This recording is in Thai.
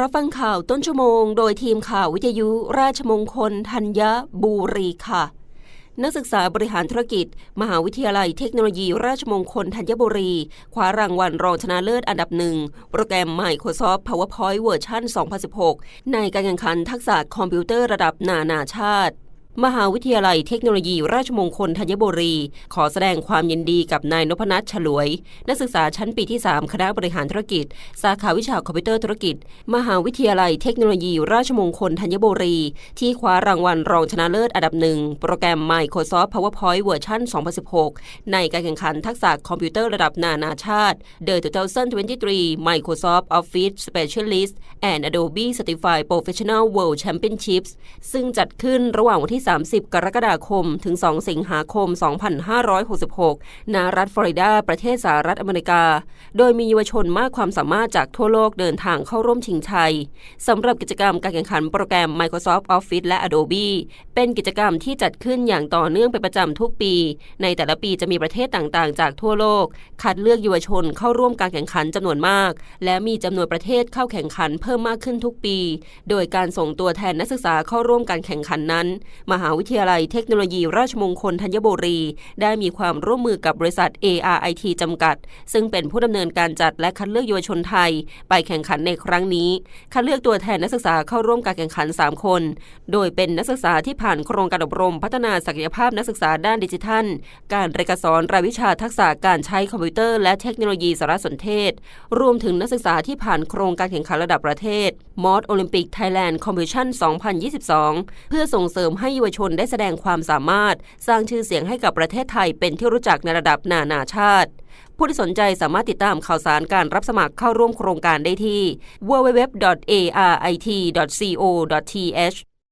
รับฟังข่าวต้นชั่วโมง โดยทีมข่าววิทยุ ราชมงคลธัญบุรีค่ะ นักศึกษาบริหารธุรกิจ มหาวิทยาลัยเทคโนโลยี ราชมงคลธัญบุรีคว้ารางวัลรองชนะเลิศอันดับหนึ่ง โปรแกรม Microsoft PowerPoint เวอร์ชัน2016 ในการแข่งขันทักษะคอมพิวเตอร์ระดับนานาชาติ มหาวิทยาลัยเทคโนโลยีราชมงคลธัญบุรี ขอแสดงความยินดีกับนายนพนัทฉลวย นักศึกษาชั้นปีที่ 3 คณะบริหารธุรกิจ สาขาวิชาคอมพิวเตอร์ธุรกิจ มหาวิทยาลัยเทคโนโลยีราชมงคลธัญบุรี ที่คว้ารางวัลรองชนะเลิศอันดับหนึ่งโปรแกรม Microsoft PowerPoint เวอร์ชัน2016 ในการแข่งขันทักษะคอมพิวเตอร์ระดับนานาชาติ The 2023 Microsoft Office Specialist and Adobe Certified Professional World Championships ซึ่งจัดขึ้นระหว่างวันที่30 กรกฎาคม ถึง 2 สิงหาคม 2566 ณ รัฐฟลอริดา ประเทศสหรัฐอเมริกา โดยมีเยาวชนมากความสามารถจากทั่วโลกเดินทางเข้าร่วมชิงชัย สำหรับกิจกรรมการแข่งขันโปรแกรม Microsoft Office และ Adobe เป็นกิจกรรมที่จัดขึ้นอย่างต่อเนื่องเป็นประจำทุกปี ในแต่ละปีจะมีประเทศต่างๆ จากทั่วโลก คัดเลือกเยาวชนเข้าร่วมการแข่งขันจำนวนมาก และมีจำนวนประเทศเข้าแข่งขันเพิ่มมากขึ้นทุกปี โดยการส่งตัวแทนนักศึกษาเข้าร่วมการแข่งขันนั้นมหาวิทยาลัยเทคโนโลยีราชมงคลธัญบุรี ได้มีความร่วมมือกับบริษัท ARIT จำกัด ซึ่งเป็นผู้ดำเนินการจัดและคัดเลือกเยาวชนไทย ไปแข่งขันในครั้งนี้ คัดเลือกตัวแทนนักศึกษาเข้าร่วมการแข่งขัน 3 คน โดยเป็นนักศึกษาที่ผ่านโครงการอบรมพัฒนาศักยภาพนักศึกษาด้านดิจิทัล การเรียนการสอนรายวิชาทักษะการใช้คอมพิวเตอร์และเทคโนโลยีสารสนเทศ รวมถึงนักศึกษาที่ผ่านโครงการแข่งขันระดับประเทศมอสโอลิมปิกไทยแลนด์คอมพิวชั่น 2022 เพื่อส่งเสริมให้เยาวชนได้แสดงความสามารถ สร้างชื่อเสียงให้กับประเทศไทยเป็นที่รู้จักในระดับนานาชาติ ผู้ที่สนใจสามารถติดตามข่าวสารการรับสมัครเข้าร่วมโครงการได้ที่ www.arit.co.th